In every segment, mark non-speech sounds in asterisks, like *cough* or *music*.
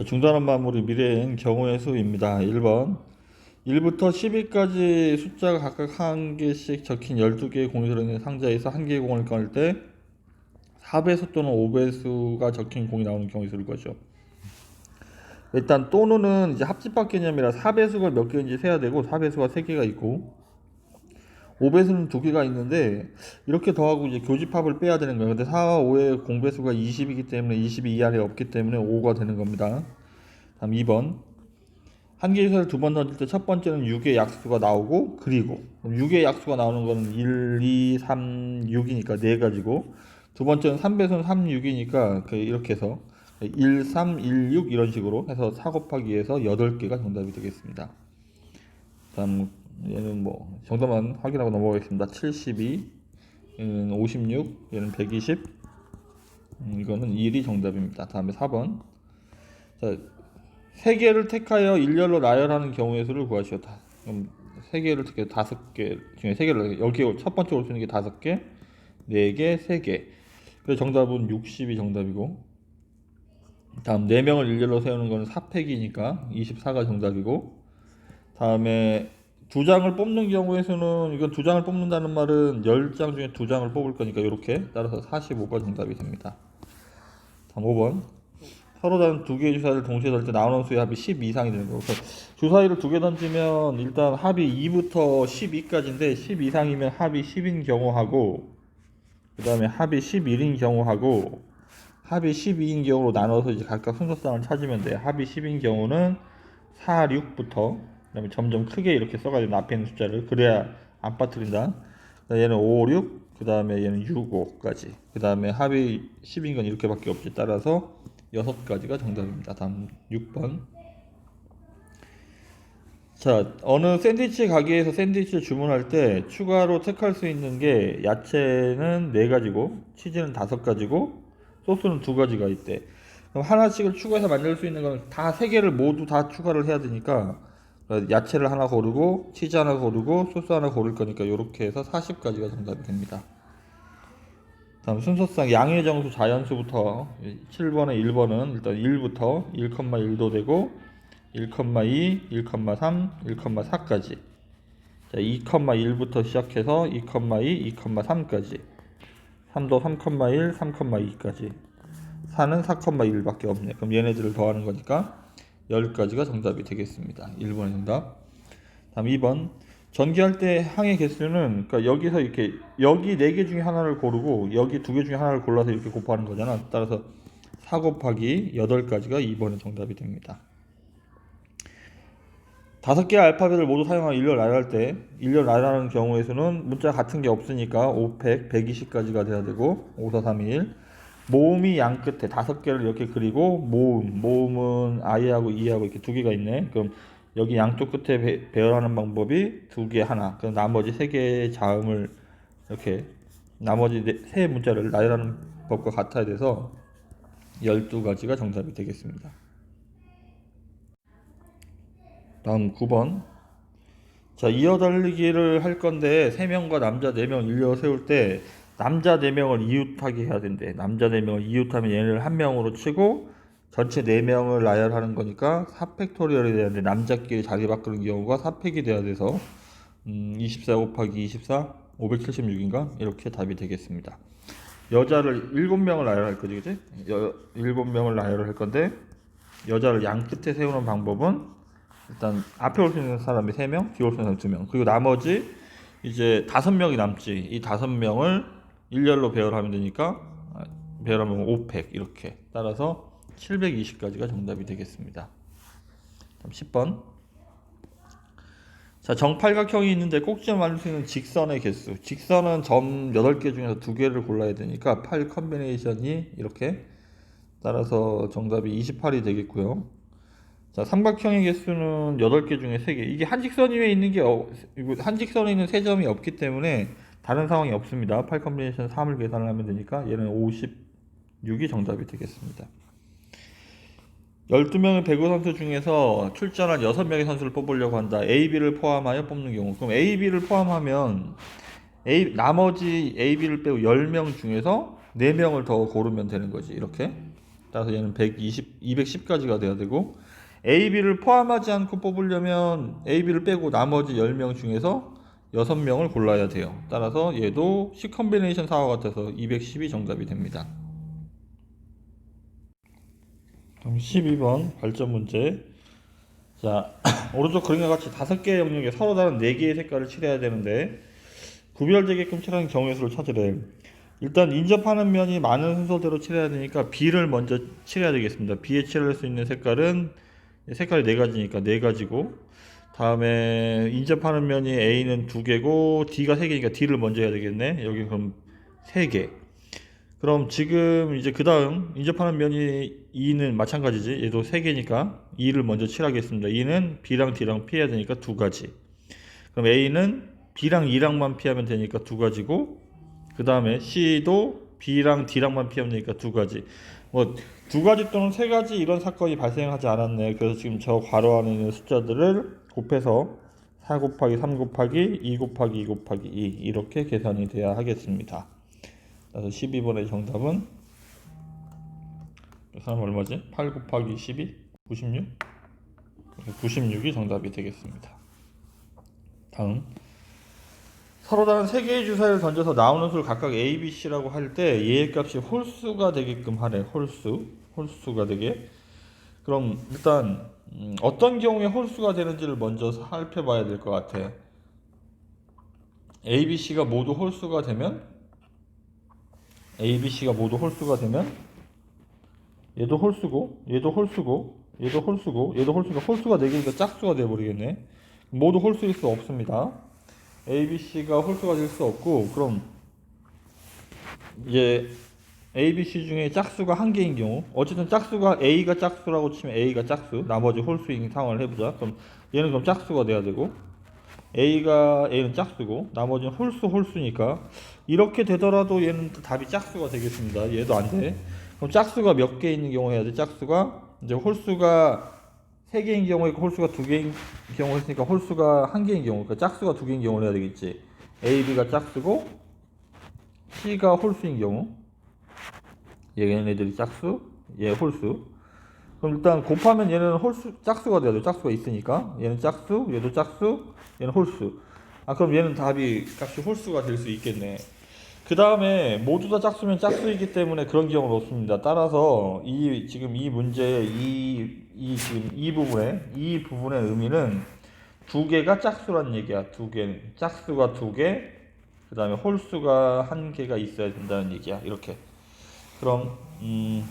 자, 중단한 마무리 미래엔 경우의 수입니다. 1번 1부터 10위까지 숫자가 각각 한 개씩 적힌 12개의 공이 있는 상자에서 한 개의 공을 꺼낼 때 4배수 또는 5배수가 적힌 공이 나오는 경우에 있을 거죠. 일단 또는은 이제 합집합 개념이라 4배수가 몇 개인지 세야 되고 4배수가 3개가 있고 5배수는 2개가 있는데 이렇게 더하고 이제 교집합을 빼야 되는 거예요. 근데 4와 5의 공배수가 20이기 때문에 20이 이 안에 없기 때문에 5가 되는 겁니다. 다음 2번 한 수를 두번 던질 때 첫 번째는 6의 약수가 나오고 그리고 6의 약수가 나오는 거는 1, 2, 3, 6이니까 네 가지고 두 번째는 3배수는 3, 6이니까 이렇게 해서 1, 3, 1, 6 이런 식으로 해서 4 곱하기 해서 8개가 정답이 되겠습니다. 다음 얘는 뭐 정답만 확인하고 넘어가겠습니다. 72, 얘는 56, 얘는 120, 음, 이거는 1이 정답입니다. 다음에 4번. 자, 세 개를 택하여 일렬로 나열하는 경우의 수를 구하시오. 다. 그럼 세 개를 택해 다섯 개 중에 세 개를 여기 첫 번째 올 수 있는 게 다섯 개, 네 개, 세 개. 그래서 정답은 60이 정답이고. 다음 네 명을 일렬로 세우는 거는 4팩이니까 24가 정답이고. 다음에 두 장을 뽑는 경우에서는 이건 두 장을 뽑는다는 말은 10장 중에 두 장을 뽑을 거니까 이렇게 따라서 45가 정답이 됩니다. 다음 5번. 서로 다른 두 개의 주사위를 동시에 던질 때 나오는 수의 합이 10 이상이 되는 거고 주사위를 두 개 던지면 일단 합이 2부터 12까지인데 10 이상이면 합이 10인 경우하고 그 다음에 합이 11인 경우하고 합이 12인 경우로 나눠서 이제 각각 순서상을 찾으면 돼 합이 10인 경우는 4, 6부터 그 다음에 점점 크게 이렇게 써가야 돼 앞에 있는 숫자를 그래야 안 빠뜨린다 얘는 5, 6, 그 다음에 얘는 6, 5까지 그 다음에 합이 10인 건 이렇게밖에 없지 따라서 여섯 가지가 정답입니다. 다음 6번. 자, 어느 샌드위치 가게에서 샌드위치를 주문할 때 추가로 택할 수 있는 게 야채는 네 가지고 치즈는 다섯 가지고 소스는 두 가지가 있대. 그럼 하나씩을 추가해서 만들 수 있는 건다세 개를 모두 다 추가를 해야 되니까 야채를 하나 고르고 치즈 하나 고르고 소스 하나 고를 거니까 이렇게 해서 40가지가 정답이 됩니다. 다음 순서상 양의 정수 자연수부터 7번에 1번은 일단 1부터 1,1도 되고 1,2, 1,3, 1,4까지. 자, 2,1부터 시작해서 2,2, 2,3까지. 3도 3,1, 3,2까지. 4는 4,1밖에 없네. 그럼 얘네들을 더하는 거니까 10가지가 정답이 되겠습니다 1번의 정답 다음 2번 전기할 때 항의 개수는 그러니까 여기서 이렇게 여기 네개 중에 하나를 고르고 여기 두개 중에 하나를 골라서 이렇게 곱하는 거잖아. 따라서 4 곱하기 8가지가 2번의 정답이 됩니다. 다섯 개의 알파벳을 모두 사용하여 일렬 나열할 때 일렬 나열하는 경우에서는 문자 같은 게 없으니까 5팩 120까지가 돼야 되고 5, 4, 3, 2, 1 모음이 양 끝에 다섯 개를 이렇게 그리고 모음 모음은 I하고 E하고 이렇게 두 개가 있네. 그럼 여기 양쪽 끝에 배, 배열하는 방법이 두 개 하나. 그럼 나머지 세 개의 자음을 이렇게 나머지 네, 세 문자를 나열하는 법과 같아야 돼서 12가지가 정답이 되겠습니다. 다음 9번. 자 이어 달리기를 할 건데 3명과 남자 4명 일려 세울 때 남자 4명을 이웃하게 해야 된대. 남자 4명을 이웃하면 얘를 한 명으로 치고 전체 4명을 나열하는 거니까 4팩토리얼이 돼야 되는데 남자끼리 자리 바꾸는 경우가 4팩이 돼야 돼서 음, 24 곱하기 24 576인가? 이렇게 답이 되겠습니다. 여자를 7명을 나열할 거지 그지? 여, 7명을 나열을 할 건데 여자를 양 끝에 세우는 방법은 일단 앞에 올 수 있는 사람이 3명 뒤에 올 수 있는 사람이 2명. 그리고 나머지 이제 5명이 남지. 이 5명을 일렬로 배열하면 되니까 아, 배열하면 5팩 이렇게 따라서 720까지가 정답이 되겠습니다. 다음 10번. 자, 정팔각형이 있는데 꼭지를 만들 수 있는 직선의 개수. 직선은 점 8개 중에서 2개를 골라야 되니까 8 컨비네이션이 이렇게 따라서 정답이 28이 되겠고요. 자, 삼각형의 개수는 8개 중에 3개. 이게 한직선 위에 있는 게 어, 한직선에 있는 3점이 없기 때문에 다른 상황이 없습니다. 8 컨비네이션 3을 계산을 하면 되니까 얘는 56이 정답이 되겠습니다. 12명의 배구 선수 중에서 출전한 6명의 선수를 뽑으려고 한다. A, B를 포함하여 뽑는 경우. 그럼 A, B를 포함하면 A, 나머지 A, B를 빼고 10명 중에서 4명을 더 고르면 되는 거지. 이렇게. 따라서 얘는 120, 210까지가 돼야 되고 A, B를 포함하지 않고 뽑으려면 A, B를 빼고 나머지 10명 중에서 6명을 골라야 돼요. 따라서 얘도 C 컨비네이션 사와 같아서 210이 정답이 됩니다. 그럼 12번 발전 문제. 자, *clears throat* 오른쪽 그림과 같이 다섯 개의 영역에 서로 다른 네 개의 색깔을 칠해야 되는데 구별되게끔 칠하는 경우의 수를 찾으래. 일단 인접하는 면이 많은 순서대로 칠해야 되니까 B를 먼저 칠해야 되겠습니다. B에 칠할 수 있는 색깔은 색깔이 네 가지니까 네 가지고 다음에 인접하는 면이 A는 두 개고 D가 세 개니까 D를 먼저 해야 되겠네. 여기 그럼 세 개. 그럼 지금 이제 그 다음 인접하는 면이 2는 마찬가지지. 얘도 세 개니까 2를 먼저 칠하겠습니다. 2는 B랑 D랑 피해야 되니까 두 가지. 그럼 A는 B랑 2랑만 피하면 되니까 두 가지고 그 다음에 C도 B랑 D랑만 피하면 되니까 두 가지. 뭐 두 가지 또는 세 가지 이런 사건이 발생하지 않았네. 그래서 지금 저 괄호 안에 있는 숫자들을 곱해서 4 곱하기 3 곱하기 2 곱하기 2 곱하기 2 이렇게 계산이 돼야 하겠습니다. 그래서 12번의 정답은 이 사람 얼마지? 8 곱하기 12? 96? 96이 정답이 되겠습니다. 다음 서로 다른 세 개의 주사위를 던져서 나오는 수를 각각 A, B, C라고 할 때 얘의 값이 홀수가 되게끔 하래. 홀수. 홀수가 되게. 그럼 일단 음, 어떤 경우에 홀수가 되는지를 먼저 살펴봐야 될 것 같아. A, B, C가 모두 홀수가 되면 A, B, C가 모두 홀수가 되면 얘도 홀수고 얘도 홀수고 얘도 홀수고 얘도 홀수니까 홀수가 4개니까 짝수가 돼버리겠네. 모두 홀수일 수 없습니다. A, B, C가 홀수가 될 수 없고 그럼 이제 A, B, C 중에 짝수가 한 개인 경우 어쨌든 짝수가 A가 짝수라고 치면 A가 짝수 나머지 홀수인 상황을 해보자. 그럼 얘는 그럼 짝수가 돼야 되고 A가 A는 짝수고 나머지는 홀수 홀수니까 이렇게 되더라도 얘는 또 답이 짝수가 되겠습니다. 얘도 안돼? 그럼 짝수가 몇 개 있는 경우 해야 돼? 짝수가 이제 홀수가 세 개인 경우에 홀수가 두 개인 경우 했으니까 홀수가 한 개인 경우 그러니까 짝수가 두 개인 경우를 해야 되겠지. A, B가 짝수고 C가 홀수인 경우 얘네들이 짝수 얘 홀수 그럼 일단 곱하면 얘는 홀수 짝수가 돼야 돼 짝수가 있으니까 얘는 짝수 얘도 짝수 얘는 홀수 아 그럼 얘는 답이 값이 홀수가 될 수 있겠네 그 다음에 모두 다 짝수면 짝수이기 때문에 그런 경우는 없습니다. 따라서 이 지금 이 문제의 이, 이 지금 이 부분에 이 부분의 의미는 두 개가 짝수란 얘기야. 두 개, 짝수가 두 개, 그 다음에 홀수가 한 개가 있어야 된다는 얘기야. 이렇게. 그럼 음,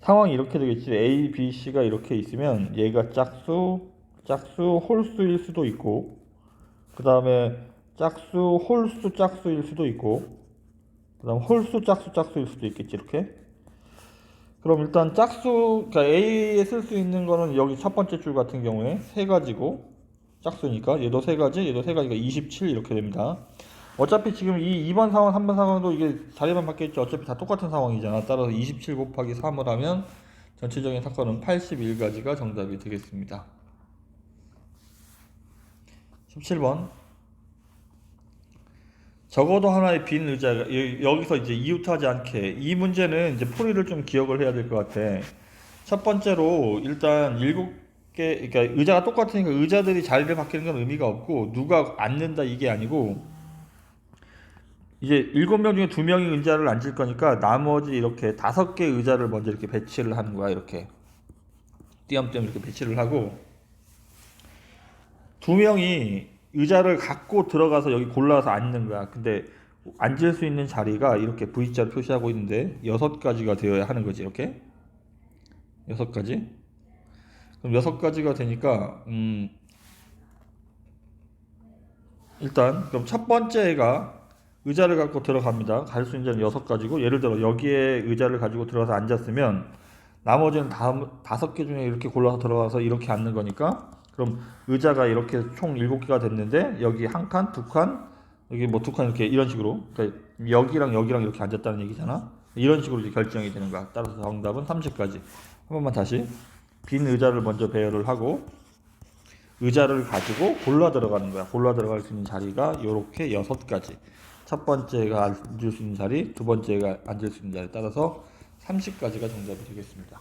상황이 이렇게 되겠지. A, B, C가 이렇게 있으면 얘가 짝수, 짝수, 홀수일 수도 있고, 그 다음에 짝수, 홀수, 짝수일 수도 있고 그 다음 홀수, 짝수, 짝수일 수도 있겠지 이렇게. 그럼 일단 짝수, 그러니까 A에 쓸 수 있는 거는 여기 첫 번째 줄 같은 경우에 세 가지고 짝수니까 얘도 세 가지, 얘도 세 가지가 27 이렇게 됩니다. 어차피 지금 이 2번 상황, 3번 상황도 이게 자리만 바뀌었죠. 어차피 다 똑같은 상황이잖아. 따라서 27 곱하기 3을 하면 전체적인 사건은 81가지가 정답이 되겠습니다. 17번 적어도 하나의 빈 의자가 여- 여기서 이제 이웃하지 않게 이 문제는 이제 풀이를 좀 기억을 해야 될 것 같아. 첫 번째로 일단 일곱 개 그러니까 의자가 똑같으니까 의자들이 자리를 바뀌는 건 의미가 없고 누가 앉는다 이게 아니고 이제 일곱 명 중에 두 명이 의자를 앉을 거니까 나머지 이렇게 다섯 개 의자를 먼저 이렇게 배치를 하는 거야 이렇게 띄엄띄엄 이렇게 배치를 하고 두 명이 의자를 갖고 들어가서 여기 골라서 앉는 거야. 근데 앉을 수 있는 자리가 이렇게 V자로 표시하고 있는데 여섯 가지가 되어야 하는 거지 이렇게 여섯 가지. 그럼 여섯 가지가 되니까 음 일단 그럼 첫 번째가 의자를 갖고 들어갑니다. 갈수 있는 여섯 가지고 예를 들어 여기에 의자를 가지고 들어가서 앉았으면 나머지는 다음 다섯 개 중에 이렇게 골라서 들어가서 이렇게 앉는 거니까 그럼 의자가 이렇게 총 일곱 개가 됐는데 여기 한 칸, 두 칸, 여기 뭐 두 칸 이렇게 이런 식으로 그러니까 여기랑 여기랑 이렇게 앉았다는 얘기잖아. 이런 식으로 이제 결정이 되는 거야. 따라서 정답은 30까지. 한 번만 다시 빈 의자를 먼저 배열을 하고 의자를 가지고 골라 들어가는 거야. 골라 들어갈 수 있는 자리가 이렇게 여섯 가지. 첫 번째가 앉을 수 있는 자리, 두 번째가 앉을 수 있는 자리 따라서 30까지가 정답이 되겠습니다.